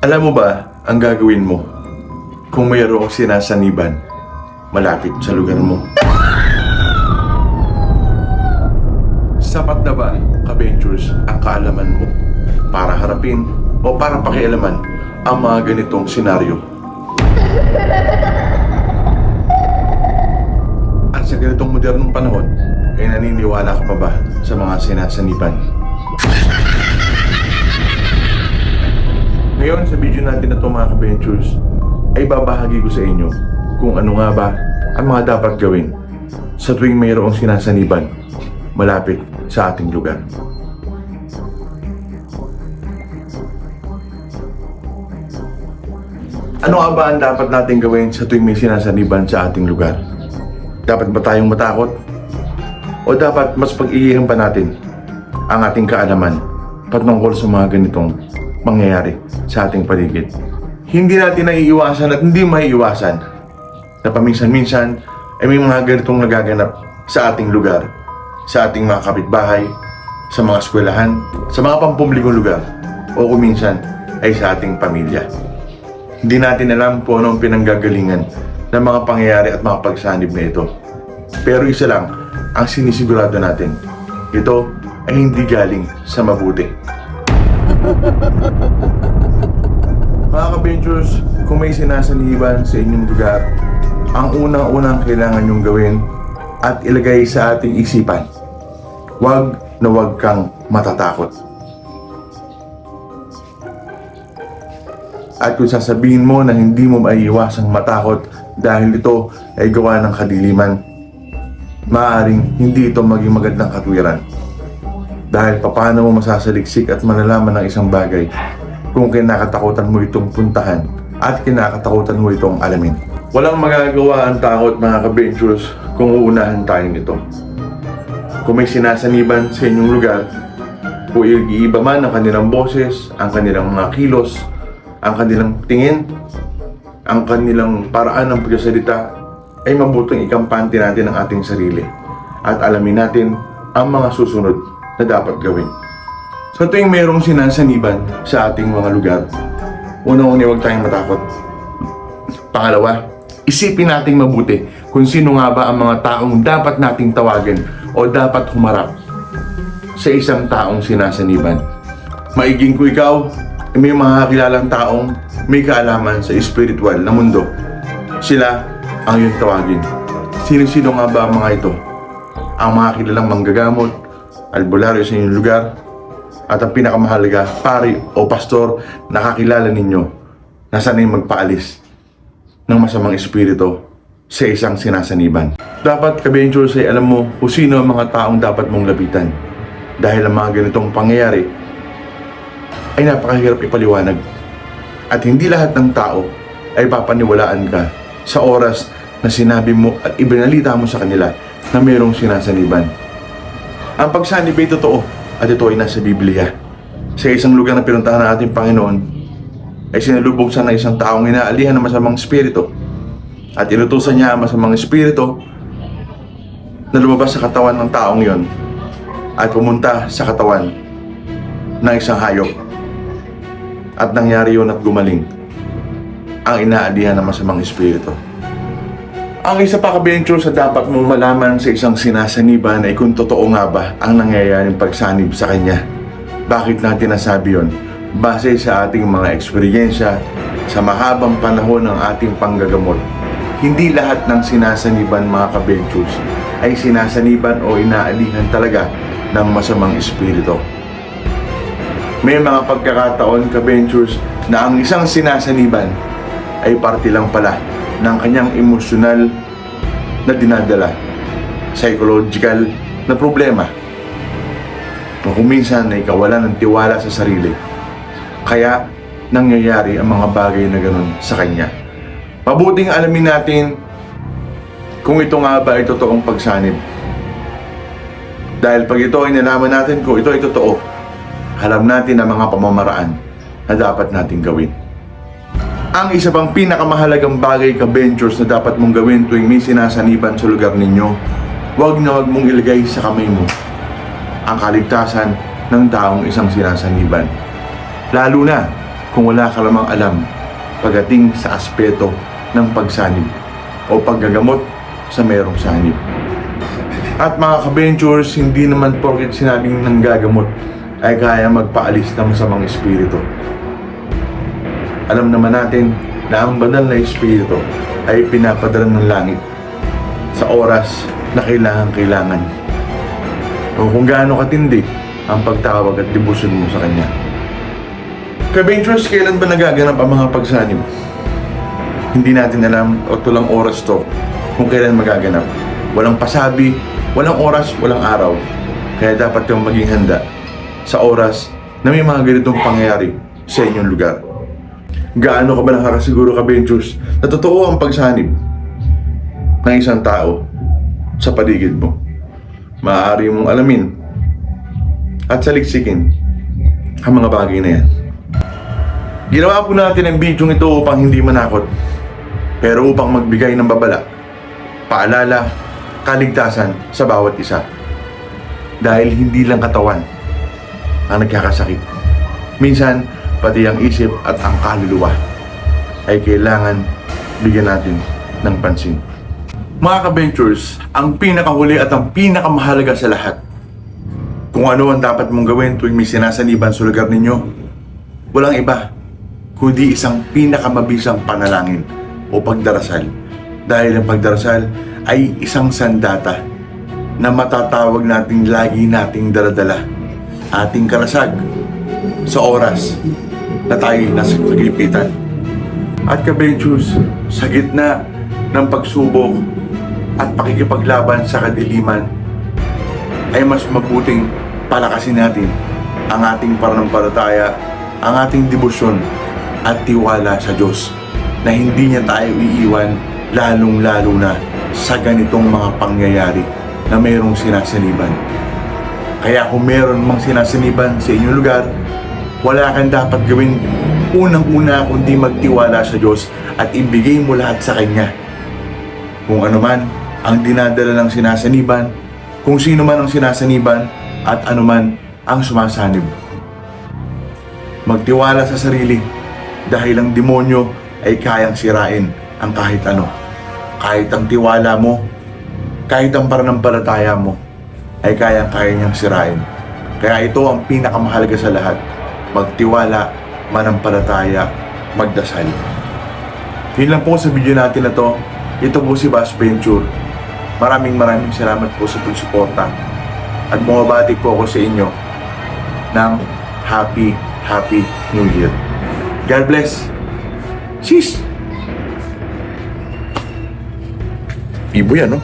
Alam mo ba ang gagawin mo kung mayroong sinasaniban malapit sa lugar mo? Sapat na ba, ka-ventures, ang kaalaman mo para harapin o para pakialaman ang mga ganitong senaryo? At sa ganitong modernong panahon, ay naniniwala ka pa ba sa mga sinasaniban? Ngayon sa video natin na ito mga ka-ventures, ay babahagi ko sa inyo kung ano nga ba ang mga dapat gawin sa tuwing mayroong sinasaniban malapit sa ating lugar. Ano nga ba ang dapat natin gawin sa tuwing may sinasaniban sa ating lugar? Dapat ba tayong matakot? O dapat mas pag-iihan pa natin ang ating kaalaman patungkol sa mga ganitong mangyayari sa ating paligid? Hindi natin naiiwasan at hindi maiiwasan na paminsan-minsan ay may mga ganitong nagaganap sa ating lugar, sa ating mga kapitbahay, sa mga eskwelahan, sa mga pampublikong lugar, o kung minsan ay sa ating pamilya. Hindi natin alam kung ano ang pinanggagalingan ng mga pangyayari at mga pagsanib na ito. Pero isa lang ang sinisigurado natin. Ito ay hindi galing sa mabuti. Mga ka-ventures, kung may sinasaniban sa inyong lugar, ang unang-unang kailangan nyong gawin at ilagay sa ating isipan, huwag na huwag kang matatakot. At kung sasabihin mo na hindi mo maiiwasang matakot dahil ito ay gawa ng kadiliman, maaaring hindi ito maging magandang katwiran. Dahil paano mo masasaliksik at malalaman ng isang bagay kung kinakatakutan mo itong puntahan at kinakatakutan mo itong alamin. Walang magagawa ang takot mga ka-ventures kung uunahan tayo nito. Kung may sinasaniban sa inyong lugar, kung iiba man ang kanilang boses, ang kanilang mga kilos, ang kanilang tingin, ang kanilang paraan ng pagsasalita, ay mabuting ikampante natin ang ating sarili at alamin natin ang mga susunod na dapat gawin. Sa tuwing mayroong sinasaniban sa ating mga lugar, unang-una huwag tayong matakot. Pangalawa, isipin nating mabuti kung sino nga ba ang mga taong dapat nating tawagan o dapat humarap sa isang taong sinasaniban. Maiging ko ikaw, ay may mga kilalang taong may kaalaman sa spiritual na mundo. Sila ang iyong tawagin. Sino-sino nga ba ang mga ito? Ang mga kilalang manggagamot, albularyo sa inyong lugar, at ang pinakamahalaga, pari o pastor, nakakilala ninyo na sanay magpaalis ng masamang espiritu sa isang sinasaniban. Dapat, ka-ventures, ay alam mo kung sino ang mga taong dapat mong lapitan. Dahil ang mga ganitong pangyayari ay napakahirap ipaliwanag. At hindi lahat ng tao ay papaniwalaan ka sa oras na sinabi mo at ibinalita mo sa kanila na mayroong sinasaniban. Ang pagsanib ay totoo at ito ay nasa Biblia. Sa isang lugar na pinuntahan ng ating Panginoon, ay sinalubog siya ng isang taong inaalihan ng masamang espiritu. At inutusan niya ang masamang espiritu na lumabas sa katawan ng taong yon at pumunta sa katawan ng isang hayop. At nangyari yun at gumaling ang inaalihan ng masamang espiritu. Ang isa pa ka-venture sa dapat mong malaman sa isang sinasaniban ay kung totoo nga ba ang nangyayaring pagsanib sa kanya. Bakit natin nasabi yon? Base sa ating mga eksperyensya sa mahabang panahon ng ating panggagamot. Hindi lahat ng sinasaniban mga ka-ventures ay sinasaniban o inaalihan talaga ng masamang espiritu. May mga pagkakataon ka-ventures na ang isang sinasaniban ay parte lang pala ng kanyang emosyonal na dinadala, psychological na problema. O kung minsan ay kawalan ng tiwala sa sarili. Kaya nangyayari ang mga bagay na ganun sa kanya. Mabuting alamin natin kung ito nga ba ay totoong pagsanib. Dahil pag ito ay nalaman natin kung ito ay totoo, alam natin ang mga pamamaraan na dapat nating gawin. Ang isa pang pinakamahalagang bagay ka ventures na dapat mong gawin tuwing may sinasaniban sa lugar ninyo, huwag na huwag mong ilagay sa kamay mo ang kaligtasan ng taong isang sinasaniban. Lalo na kung wala ka lamang alam pagdating sa aspeto ng pagsanib o paggagamot sa merong sanib. At mga ka-ventures, hindi naman porket sinabing nanggagamot ay kaya magpaalis ng masamang espiritu. Alam naman natin na ang banal na espiritu ay pinapadala ng langit sa oras na kailangan-kailangan. O kung gaano katindi ang pagtawag at debosyon mo sa Kanya. Ka-ventures, kailan ba nagaganap ang mga pagsanib? Hindi natin alam o tulang oras to kung kailan magaganap. Walang pasabi, walang oras, walang araw. Kaya dapat kang maging handa sa oras na may mga ganitong pangyayari sa inyong lugar. Gaano ka ba nakakasiguro ka, Ventures, na totoo ang pagsanib ng isang tao sa paligid mo? Maaari mong alamin at saliksikin ang mga bagay na yan. Ginawa po natin ang video ito upang hindi manakot, pero upang magbigay ng babala, paalala, kaligtasan sa bawat isa. Dahil hindi lang katawan ang nagkakasakit. Minsan, pati ang isip at ang kaluluwa ay kailangan bigyan natin ng pansin. Mga ka-ventures, ang pinakahuli at ang pinakamahalaga sa lahat, kung ano ang dapat mong gawin tuwing may sinasaniban sa lugar ninyo, walang iba, kundi isang pinakamabisang panalangin o pagdarasal. Dahil ang pagdarasal ay isang sandata na matatawag nating lagi nating daladala ating karasag sa oras na tayo nasa kagipitan. At ka-ventures, sa gitna ng pagsubok at pakikipaglaban sa kadiliman, ay mas mabuting palakasin natin ang ating pananampalataya, ang ating debosyon at tiwala sa Diyos na hindi niya tayo iiwan lalong-lalo na sa ganitong mga pangyayari na mayroong sinasaniban. Kaya kung meron mang sinasaniban sa inyong lugar, wala kang dapat gawin unang-una kundi magtiwala sa Diyos at ibigay mo lahat sa Kanya. Kung ano man ang dinadala ng sinasaniban, kung sino man ang sinasaniban, at ano man ang sumasanib. Magtiwala sa sarili dahil ang demonyo ay kayang sirain ang kahit ano. Kahit ang tiwala mo, kahit ang pananampalataya mo, ay kayang-kaya niyang sirain. Kaya ito ang pinakamahalaga sa lahat. Magtiwala, manampalataya, magdasal. Yun lang po sa video natin na to. Ito po si Bass Venture. Maraming maraming salamat po sa pagsuporta. At bumabati po ako sa inyo ng Happy, Happy New Year. God bless. Sis! Ibo yan, no?